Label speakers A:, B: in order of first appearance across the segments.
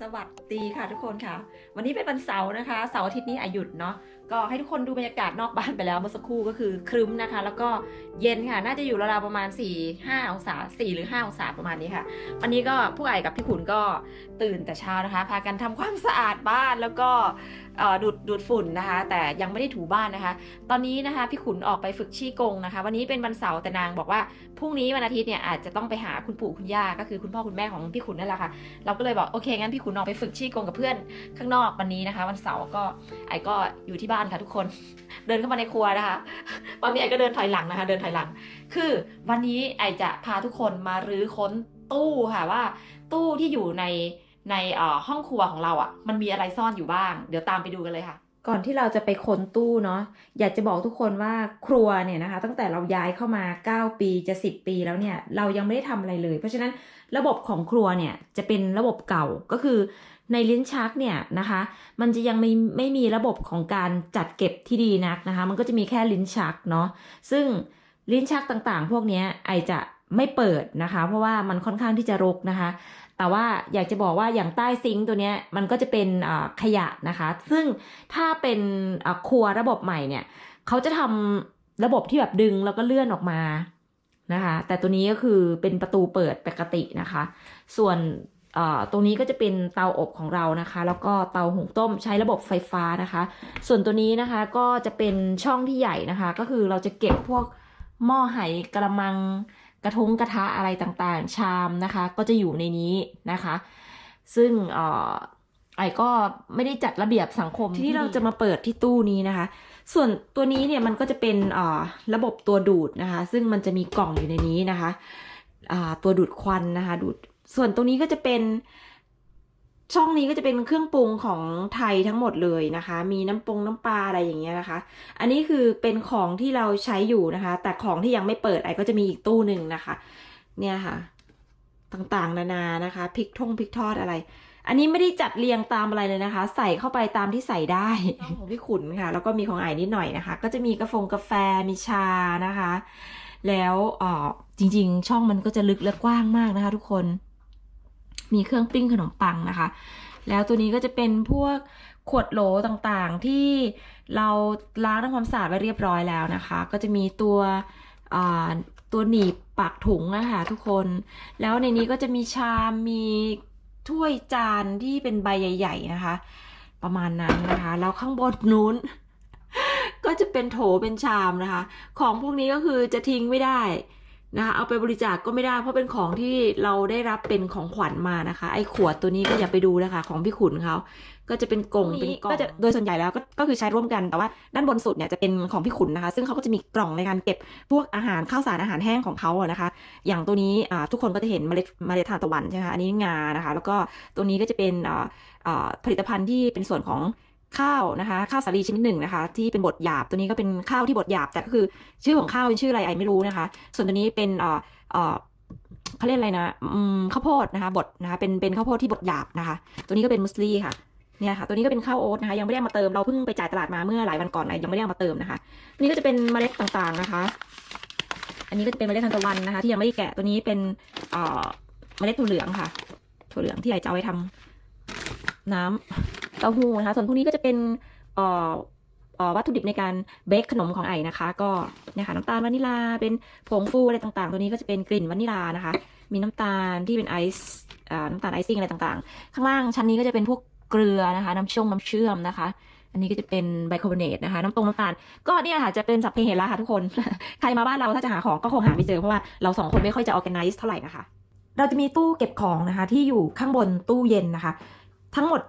A: สวัสดีค่ะทุกคนค่ะ วันนี้เป็นวันเสาร์นะคะเสาร์อาทิตย์นี้อายุดเนาะก็ให้ทุกคนดูบรรยากาศนอกบ้านไปแล้วเมื่อสักครู่ก็คือครึ้มนะคะ แล้วก็เย็นค่ะ น่าจะอยู่ราวๆประมาณ 4 5 องศา 4 หรือ 5 องศาประมาณนี้ค่ะ วันนี้ก็ผู้ใหญ่กับพี่ขุนก็ตื่นแต่เช้านะคะ พากันทำความสะอาดบ้านแล้วก็ ดูดดูดฝุ่นนะคะ แต่ยังไม่ได้ถูบ้านนะคะ ตอนนี้นะคะพี่ขุนออกไปฝึกชี้กงนะคะ วันนี้เป็นวันเสาร์แต่นางบอกว่าพรุ่งนี้วันอาทิตย์เนี่ยอาจจะต้องไปหาคุณปู่คุณย่าก็คือคุณพ่อคุณแม่ของพี่ขุนนั่นแหละค่ะ เราก็เลยบอกโอเคงั้นพี่ขุนออกไปฝึกชี้กงกับเพื่อนข้างนอกวันนี้นะคะ วันเสาร์ก็ไอ้ก็อยู่ที่บ้านค่ะทุกคน เดินเข้ามาในครัวนะคะ ตอนนี้ไอ้ก็เดินถอยหลังนะคะ เดินถอยหลัง คือวันนี้ไอจะพาทุกคนมารื้อค้นตู้ค่ะว่า ตู้ที่อยู่ใน ในห้องครัวของเราอะ่ะ มันมีอะไรซ่อนอยู่บ้าง เดี๋ยวตามไปดูกันเลยค่ะ ก่อนที่เราจะไปค้นตู้เนาะอยากจะบอกทุกคนว่าครัวเนี่ยนะคะ ตั้งแต่เราย้ายเข้ามา 9 ปีจะ 10 ปีแล้วเนี่ยเรายังไม่ได้ทำอะไรเลย เพราะฉะนั้นระบบของครัวเนี่ยจะเป็นระบบเก่าก็คือในลิ้นชักเนี่ยนะคะ มันจะยังไม่ไม่มีระบบของการจัดเก็บที่ดีนักนะคะ มันก็จะมีแค่ลิ้นชักเนาะซึ่งลิ้นชักต่างๆ พวกนี้ไอจะไม่เปิดนะคะ เพราะว่ามันค่อนข้างที่จะรกนะคะ แต่ว่าอยากจะบอกว่าอย่างใต้ซิงค์ตัวเนี้ยมันก็จะเป็นขยะนะคะ ซึ่งถ้าเป็นครัวระบบใหม่เนี่ยเขาจะทำระบบที่แบบดึงแล้วก็เลื่อนออกมานะคะ แต่ตัวนี้ก็คือเป็นประตูเปิดปกตินะคะ ส่วนตรงนี้ก็จะเป็นเตาอบของเรานะคะ แล้วก็เตาหุงต้มใช้ระบบไฟฟ้านะคะ ส่วนตัวนี้นะคะก็จะเป็นช่องที่ใหญ่นะคะ ก็คือเราจะเก็บพวกหม้อไหกระมัง กระทงกระทะอะไรต่างๆ ชามนะคะ ก็จะอยู่ในนี้นะคะ ซึ่งเอ่อไอ้ก็ไม่ได้จัดระเบียบสังคมทีนี้เราจะมาเปิดที่ตู้นี้นะคะ ส่วนตัวนี้เนี่ยมันก็จะเป็นเอ่อระบบตัวดูดนะคะ ซึ่งมันจะมีกล่องอยู่ในนี้นะคะอ่าตัวดูดควันนะคะ ดูดส่วนตรงนี้ก็จะเป็น ช่องนี้ก็จะเป็นเครื่องปรุงของไทยทั้งหมดเลยนะคะ มีน้ำปรุงน้ำปลาอะไรอย่างเงี้ยนะคะ อันนี้คือเป็นของที่เราใช้อยู่นะคะ แต่ของที่ยังไม่เปิดไอ้ก็จะมีอีกตู้หนึ่งนะคะ เนี่ยค่ะ ต่างๆ นานานะคะพริกทงพริกทอดอะไร อันนี้ไม่ได้จัดเรียงตามอะไรเลยนะคะ ใส่เข้าไปตามที่ใส่ได้ของพี่ขุนค่ะ แล้วก็มีของไอ้นิดหน่อยนะคะ ก็จะมีกาแฟกาแฟมีชานะคะ แล้วเอ่อจริง ๆ ช่องมันก็จะลึกและกว้างมากนะคะ ทุกคน มีเครื่องปิ้งขนมปังนะคะ แล้วตัวนี้ก็จะเป็นพวกขวดโหลต่างๆที่เราล้างทำความสะอาดไว้เรียบร้อยแล้วนะคะ ก็จะมีตัวตัวหนีบปากถุงนะคะทุกคน แล้วในนี้ก็จะมีชามมีถ้วยจานที่เป็นใบใหญ่ ๆนะคะ ประมาณนั้นนะคะ แล้วข้างบนนู้น ก็จะเป็นโถเป็นชามนะคะ ของพวกนี้ก็คือจะทิ้งไม่ได้ นะคะเอาไปบริจาคก็ไม่ได้ เพราะเป็นของที่เราได้รับเป็นของขวัญมานะคะ ไอ้ขวดตัวนี้ก็อย่าไปดูนะคะ ของพี่ขุนเขาก็จะเป็นกล่องเป็นกล่องก็จะโดยส่วนใหญ่แล้วก็ก็คือใช้ร่วมกันแต่ว่าด้านบนสุดเนี่ยจะเป็นของพี่ขุนนะคะ ซึ่งเขาก็จะมีกล่องในการเก็บพวกอาหารข้าวสารอาหารแห้งของเขาอะนะคะ อย่างตัวนี้อ่าทุกคนก็จะเห็นเมล็ดเมล็ดทานตะวันใช่ไหมคะอันนี้งานะคะ แล้วก็ตัวนี้ก็จะเป็นอ่าอ่าผลิตภัณฑ์ที่เป็นส่วนของ ข้าวนะคะข้าวสาลีชนิดหนึ่งนะคะ ที่เป็นบดหยาบตัวนี้ก็เป็นข้าวที่บดหยาบแต่ก็คือชื่อของข้าวเป็นชื่ออะไรไอไม่รู้นะคะ ส่วนตัวนี้เป็นเอ่าอ่าเขาเรียกอะไรนะข้าวโพดนะคะบดนะคะเป็นเป็นข้าวโพดที่บดหยาบนะคะ ตัวนี้ก็เป็นมุสลีค่ะเนี่ยค่ะตัวนี้ก็เป็นข้าวโอ๊ตนะคะยังไม่ได้มาเติมเราเพิ่งไปจ่ายตลาดมาเมื่อหลายวันก่อนไอยังไม่ได้มาเติมนะคะตัวนี้ก็จะเป็นเมล็ดต่างๆนะคะ อันนี้ก็จะเป็นเมล็ดทานตะวันนะคะ ที่ยังไม่ได้แกะตัวนี้เป็นเอ่อเมล็ดถั่วเหลืองค่ะถั่วเหลืองที่ไอจะเอาไว้ทำน้ำเต้าหู้นะคะ ส่วนพวกนี้ก็จะเป็นวัตถุดิบในการเบคขนมของไอนะคะ ก็เนี่ยค่ะน้ำตาลวานิลา เป็นผงฟูอะไรต่างๆ ตัวนี้ก็จะเป็นกลิ่นวานิลานะคะ มีน้ำตาลที่เป็นไอซ์น้ำตาลไอซิ่งอะไรต่างๆ ข้างล่างชั้นนี้ก็จะเป็นพวกเกลือนะคะ น้ำช่งน้ำเชื่อมนะคะ อันนี้ก็จะเป็นไบคาร์บอเนตนะคะ น้ำตรงน้ำตาล ก็เนี่ยค่ะจะเป็นสัพเพเหระค่ะทุกคน ใครมาบ้านเราถ้าจะหาของก็คงหาไม่เจอเพราะว่าเราสองคนไม่ค่อยจะ organize เท่าไหร่นะคะ เราจะมีตู้เก็บของนะคะที่อยู่ข้างบนตู้เย็นนะคะ ทั้งหมด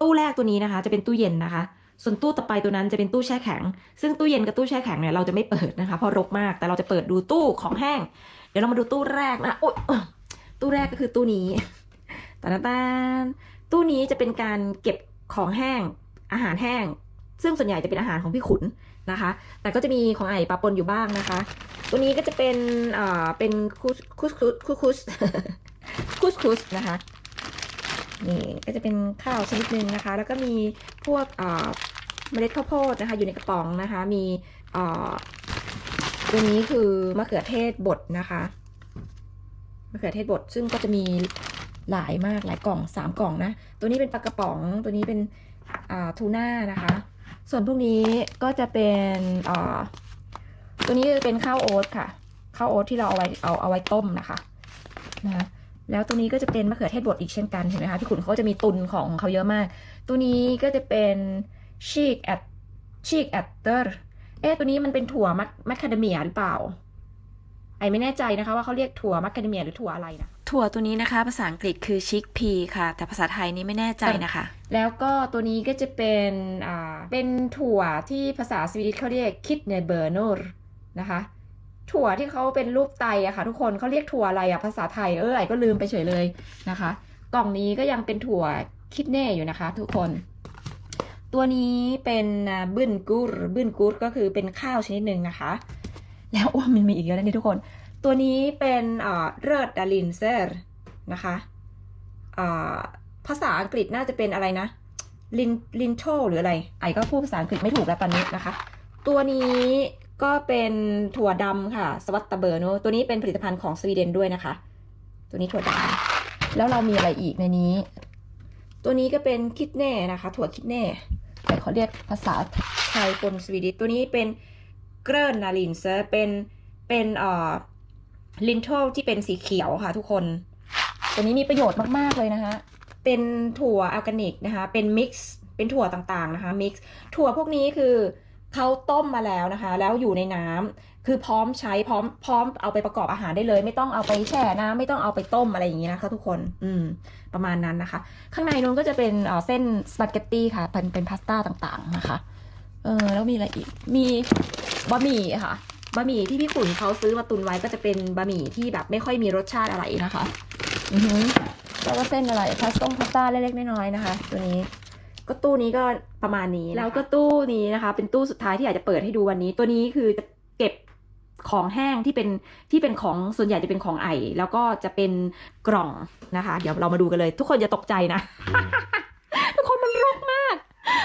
A: ตู้แรกตัวนี้นะคะ จะเป็นตู้เย็นนะคะ ส่วนตู้ต่อไปตัวนั้นจะเป็นตู้แช่แข็ง ซึ่งตู้เย็นกับตู้แช่แข็งเนี่ยเราจะไม่เปิดนะคะเพราะรกมาก แต่เราจะเปิดดูตู้ของแห้ง เดี๋ยวเรามาดูตู้แรกนะโอ๊ยตู้แรกก็คือตู้นี้ตาตานตู้นี้จะเป็นการเก็บของแห้งอาหารแห้ง ซึ่งส่วนใหญ่จะเป็นอาหารของพี่ขุนนะคะ แต่ก็จะมีของไอ้ปะปนอยู่บ้างนะคะ ตัวนี้ก็จะเป็นอ่าเป็นคุสคุสคุสคุสคุสคุสคุสนะคะ นี่ก็จะเป็นข้าวชนิดหนึ่งนะคะ แล้วก็มีพวกเมล็ดข้าวโพดนะคะ อยู่ในกระป๋องนะคะ มีตัวนี้คือมะเขือเทศบดนะคะมะเขือเทศบดซึ่งก็จะมีหลายมากหลายกล่องสามกล่องนะ ตัวนี้เป็นปลากระป๋องตัวนี้เป็นทูน่านะคะ ส่วนพวกนี้ก็จะเป็นตัวนี้จะเป็นข้าวโอ๊ตค่ะข้าวโอ๊ตที่เราเอาไว้เอาเอาไว้ต้มนะคะนะ แล้วตัวนี้ก็จะเป็นมะเขือเทศบดอีกเช่นกันเห็นไหมคะพี่ขุนเขาจะมีตุนของเขาเยอะมาก ตัวนี้ก็จะเป็นชีกแอดชีกแอดเตอร์เอ๊ะตัวนี้มันเป็นถั่วมัคมัคคาเดเมียหรือเปล่า ไอไม่แน่ใจนะคะว่าเขาเรียกถั่วมัคคาเดเมียหรือถั่วอะไรนะ
B: ถั่วตัวนี้นะคะ ภาษาอังกฤษคือชิคพีค่ะ แต่ภาษาไทยนี่ไม่แน่ใจนะคะ
A: แล้วก็ตัวนี้ก็จะเป็นอ่าเป็นถั่วที่ภาษาสวีดิชเขาเรียกคิดเนเบอร์โนรนะคะ ถั่วที่เขาเป็นรูปไตอะค่ะ ทุกคนเขาเรียกถั่วอะไรอะภาษาไทยเออไอก็ลืมไปเฉยเลยนะคะ กล่องนี้ก็ยังเป็นถั่วคิดเน่อยู่นะคะ ทุกคน ตัวนี้เป็นบึ้นกูรบึ้นกูรก็คือเป็นข้าวชนิดหนึ่งนะคะ แล้วอ้วมันมีอีกเยอะแล้วนี่ทุกคน ตัวนี้เป็นอ่าเรดดาลินเซอร์นะคะอ่าภาษาอังกฤษน่าจะเป็นอะไรนะลินลินโชหรืออะไร ไอก็พูดภาษาอังกฤษไม่ถูกแล้วตอนนี้นะคะ ตัวนี้ ก็เป็นถั่วดำค่ะ สวัตเตเบอร์โนตัวนี้เป็นผลิตภัณฑ์ของสวีเดนด้วยนะคะ ตัวนี้ถั่วดำแล้วเรามีอะไรอีกในนี้ ตัวนี้ก็เป็นคิดแน่นะคะ ถั่วคิดแน่แต่เขาเรียกภาษาไทยปนสวีดิชตัวนี้เป็นเกรนนาลินเซอร์เป็นเป็นเอ่อลินโทที่เป็นสีเขียวค่ะทุกคน ตัวนี้มีประโยชน์มาก ๆ เลยนะคะ เป็นถั่วออร์แกนิกนะคะ เป็นมิกซ์ เป็นถั่วต่างๆนะคะมิกซ์ ถั่วพวกนี้คือ เขาต้มมาแล้วนะคะ แล้วอยู่ในน้ำคือพร้อมใช้พร้อมพร้อมเอาไปประกอบอาหารได้เลย ไม่ต้องเอาไปแช่น้ำไม่ต้องเอาไปต้มอะไรอย่างนี้นะคะ ทุกคน อืม ประมาณนั้นนะคะ ข้างในนู้นก็จะเป็นเอ่อเส้นสปาเกตตี้ค่ะเป็นเป็นพาสต้าต่างๆนะคะ เออแล้วมีอะไรอีก มีบะหมี่ค่ะบะหมี่ที่พี่ขุนเขาซื้อมาตุนไว้ก็จะเป็นบะหมี่ที่แบบไม่ค่อยมีรสชาติอะไรนะคะ อือฮึแล้วก็เส้นอะไรพาสต้งพาสต้าเล็กๆน้อยๆนะคะ ตัวนี้ ก็ตู้นี้ก็ประมาณนี้ แล้วก็ตู้นี้นะคะ เป็นตู้สุดท้ายที่อยากจะเปิดให้ดูวันนี้ ตัวนี้คือจะเก็บของแห้งที่เป็นที่เป็นของส่วนใหญ่จะเป็นของไอแล้วก็จะเป็นกล่องนะคะ เดี๋ยวเรามาดูกันเลย ทุกคนอย่าตกใจนะ ทุกคนมันรกมาก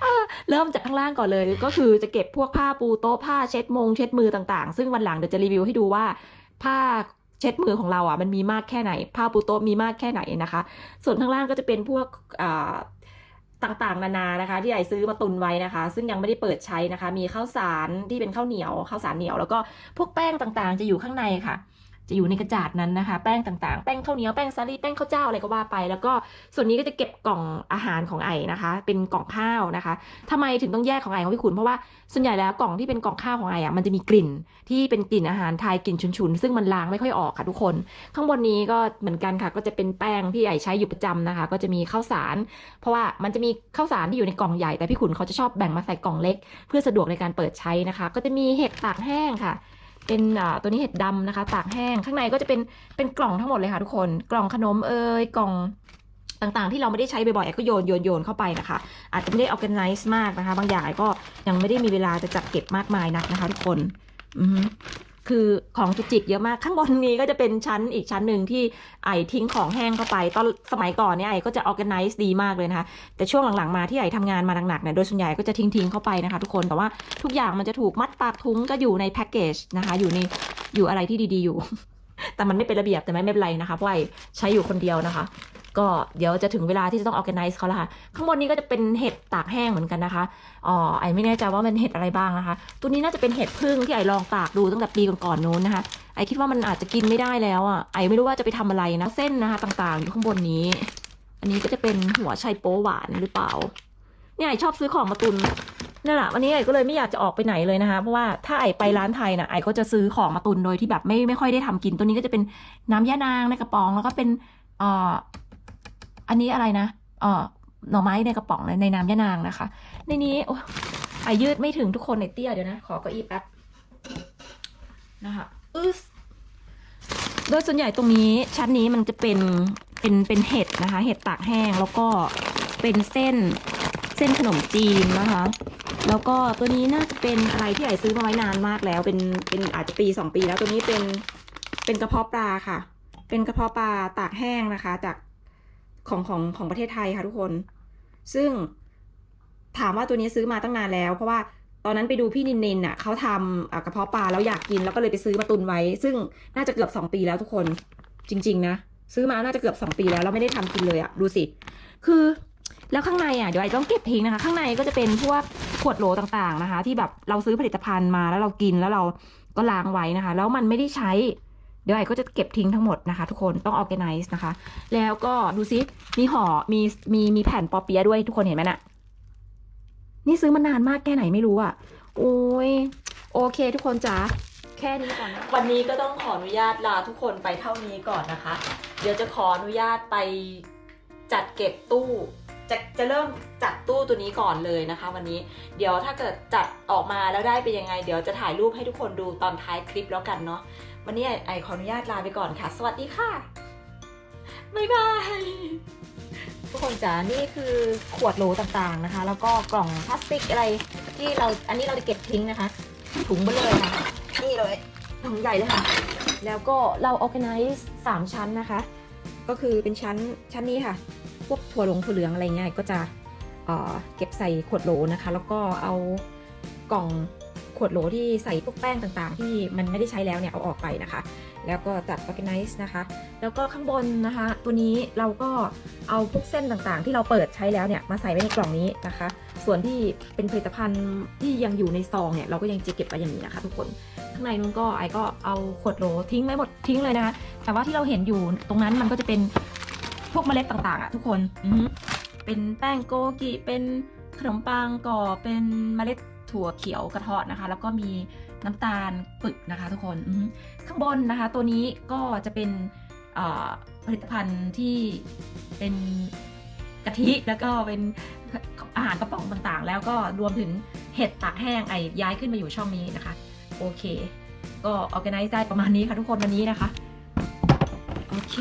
A: เออเริ่มจากข้างล่างก่อนเลย ก็คือจะเก็บพวกผ้าปูโต๊ะผ้าเช็ดมงเช็ดมือต่างๆ ซึ่งวันหลังเดี๋ยวจะรีวิวให้ดูว่าผ้าเช็ดมือของเราอะมันมีมากแค่ไหน ผ้าปูโต๊ะมีมากแค่ไหนนะคะ ส่วนข้างล่างก็จะเป็นพวกอ่า ต่างๆ นานานะคะ ที่ไอซื้อมาตุนไว้นะคะ ซึ่งยังไม่ได้เปิดใช้นะคะ มีข้าวสารที่เป็นข้าวเหนียวข้าวสารเหนียว แล้วก็พวกแป้งต่างๆ จะอยู่ข้างในค่ะ จะอยู่ในกระจาดนั้นนะคะ แป้งต่างๆ แป้งข้าวเหนียวแป้งสาลีแป้งข้าวเจ้าอะไรก็ว่าไป แล้วก็ส่วนนี้ก็จะเก็บกล่องอาหารของไอนะคะ เป็นกล่องข้าวนะคะทำไมถึงต้องแยกของไอของพี่ขุนเพราะว่าส่วนใหญ่แล้วกล่องที่เป็นกล่องข้าวของไออะมันจะมีกลิ่นที่เป็นกลิ่นอาหารไทยกลิ่นฉุนๆซึ่งมันล้างไม่ค่อยออกค่ะทุกคน ข้างบนนี้ก็เหมือนกันค่ะ ก็จะเป็นแป้งที่ไอใช้อยู่ประจำนะคะ ก็จะมีข้าวสาร เพราะว่ามันจะมีข้าวสารที่อยู่ในกล่องใหญ่แต่พี่ขุนเขาจะชอบแบ่งมาใส่กล่องเล็ก เพื่อสะดวกในการเปิดใช้นะคะ ก็จะมีเห็ดตากแห้งค่ะ เป็นตัวนี้เห็ดดำนะคะ ตากแห้งข้างในก็จะเป็นเป็นกล่องทั้งหมดเลยค่ะทุกคน กล่องขนมเอ่ยกล่องต่างๆ ที่เราไม่ได้ใช้บ่อยๆก็โยนโยนโยนเข้าไปนะคะ อาจจะไม่ได้ออแกไนซ์มากนะคะ บางอย่างก็ยังไม่ได้มีเวลาจะจัดเก็บมากมายนักนะคะ ทุกคน อือ คือของจุกจิกเยอะมากข้างบนนี้ก็จะเป็นชั้นอีกชั้นหนึ่งที่ไอทิ้งของแห้งเข้าไปตอนสมัยก่อนเนี่ยไอก็จะ organize ดีมากเลยนะคะ แต่ช่วงหลังๆมาที่ไอทำงานมาหนักๆเนี่ยโดยส่วนใหญ่ก็จะทิ้งๆเข้าไปนะคะ ทุกคนแต่ว่าทุกอย่างมันจะถูกมัดปากทุงก็อยู่ในแพ็กเกจนะคะ อยู่ในอยู่อะไรที่ดีๆอยู่ แต่มันไม่เป็นระเบียบแต่ไม่ไม่เป็นไรนะคะเพราะไอใช้อยู่คนเดียวนะคะ ก็เดี๋ยวจะถึงเวลาที่จะต้อง organize เขาแล้วค่ะข้างบนนี้ก็จะเป็นเห็ดตากแห้งเหมือนกันนะคะอ๋อไอไม่แน่ใจว่ามันเห็ดอะไรบ้างนะคะ ตัวนี้น่าจะเป็นเห็ดพึ่งที่ไอลองตากดูตั้งแต่ปีก่อนๆนู้นนะคะ ไอคิดว่ามันอาจจะกินไม่ได้แล้วอะไอไม่รู้ว่าจะไปทำอะไรนะเส้นนะคะต่างๆ อยู่ข้างบนนี้ อันนี้ก็จะเป็นหัวไชโป๊หวานหรือเปล่าเนี่ยไอชอบซื้อของมาตุนนั่นแหละวันนี้ไอก็เลยไม่อยากจะออกไปไหนเลยนะคะ เพราะว่าถ้าไอไปร้านไทยนะไอก็จะซื้อของมาตุนโดยที่แบบไม่ไม่ค่อยได้ทำกิน ตัวนี้ก็จะเป็นน้ำย่านางในกระป๋องแล้วก็เป็นเอ่อ อันนี้อะไรนะเออหน่อไม้ในกระป๋องในน้ำย่านางนะคะ ในนี้โอ้ไอยืดไม่ถึงทุกคนในเตี้ยเดี๋ยวนะ ขอเก้าอี้แป๊บนะคะอึสโดยส่วนใหญ่ตรงนี้ชั้นนี้มันจะเป็นเป็นเป็นเห็ดนะคะ เห็ดตากแห้งแล้วก็เป็นเส้นเส้นขนมจีนนะคะ แล้วก็ตัวนี้น่าจะเป็นอะไรที่ไอซื้อมาไว้นานมากแล้ว เป็นเป็นอาจจะปีสองปีแล้วตัวนี้เป็นเป็นกระเพาะปลาค่ะ เป็นกระเพาะปลาตากแห้งนะคะ จาก ของของของประเทศไทยค่ะทุกคน ซึ่งถามว่าตัวนี้ซื้อมาตั้งนานแล้ว เพราะว่าตอนนั้นไปดูพี่นินนินน่ะเขาทำกระเพาะปลาแล้วอยากกินแล้วก็เลยไปซื้อมาตุนไว้ ซึ่งน่าจะเกือบสองปีแล้วทุกคน จริง ๆ นะซื้อมาน่าจะเกือบ2ปีแล้วเราไม่ได้ทำกินเลยอะดูสิ คือแล้วข้างในอะเดี๋ยวไอต้องเก็บทิ้งนะคะ ข้างในก็จะเป็นพวกขวดโหลต่างๆนะคะ ที่แบบเราซื้อผลิตภัณฑ์มาแล้วเรากินแล้วเราก็ล้างไว้นะคะ แล้วมันไม่ได้ใช้ เดี๋ยวไอก็จะเก็บทิ้งทั้งหมดนะคะ ทุกคนต้อง organize นะคะ แล้วก็ดูซิมีห่อมีมีมีแผ่นปอเปียะด้วยทุกคนเห็นไหมน่ะนี่ซื้อมานานมากแค่ไหนไม่รู้อะโอ้ยโอเค ทุกคนจ๋าแค่นี้ก่อนนะวันนี้ก็ต้องขออนุญาตลาทุกคนไปเท่านี้ก่อนนะคะ เดี๋ยวจะขออนุญาตไปจัดเก็บตู้จะจะเริ่มจัดตู้ตัวนี้ก่อนเลยนะคะ วันนี้เดี๋ยวถ้าเกิดจัดออกมาแล้วได้เป็นยังไง เดี๋ยวจะถ่ายรูปให้ทุกคนดูตอนท้ายคลิปแล้วกันเนาะ วันนี้ไอขออนุญาตลาไปก่อนค่ะ สวัสดีค่ะ บ๊ายบาย ทุกคนจ๋านี่คือขวดโหลต่างๆนะคะ แล้วก็กล่องพลาสติกอะไรที่เราอันนี้เราจะเก็บทิ้งนะคะ ถุงเบลเลยค่ะนี่เลยถุงใหญ่เลยค่ะ แล้วก็เรา organize สามชั้นนะคะ ก็คือเป็นชั้นชั้นนี้ค่ะ พวกถั่วหลงถั่วเหลืองอะไรเงี้ยก็จะเเก็บใส่ขวดโหลนะคะ แล้วก็เอากล่อง ขวดโหลที่ใส่พวกแป้งต่างๆ ที่มันไม่ได้ใช้แล้วเนี่ยเอาออกไปนะคะ แล้วก็จัด organize นะคะ แล้วก็ข้างบนนะคะ ตัวนี้เราก็เอาพวกเส้นต่างๆ ที่เราเปิดใช้แล้วเนี่ยมาใส่ไว้ในกล่องนี้นะคะ ส่วนที่เป็นผลิตภัณฑ์ที่ยังอยู่ในซองเนี่ยเราก็ยังจะเก็บไว้อย่างนี้นะคะ ทุกคนข้างในนู้นก็ไอก็เอาขวดโหลทิ้งไว้หมดทิ้งเลยนะคะแต่ว่าที่เราเห็นอยู่ตรงนั้นมันก็จะเป็นพวกเมล็ดต่างๆอะทุกคนเป็นแป้งโกกิเป็นขนมปังก่อเป็นเมล็ด ถั่วเขียวกระเทาะนะคะ แล้วก็มีน้ำตาลปึกนะคะทุกคนข้างบนนะคะ ตัวนี้ก็จะเป็นผลิตภัณฑ์ที่เป็นกะทิแล้วก็เป็นอาหารกระป๋องต่างๆ แล้วก็รวมถึงเห็ดตากแห้งไอ้ย้ายขึ้นมาอยู่ช่องนี้นะคะ โอเค ก็ organize ได้ประมาณนี้ค่ะทุกคนวันนี้นะคะ โอเค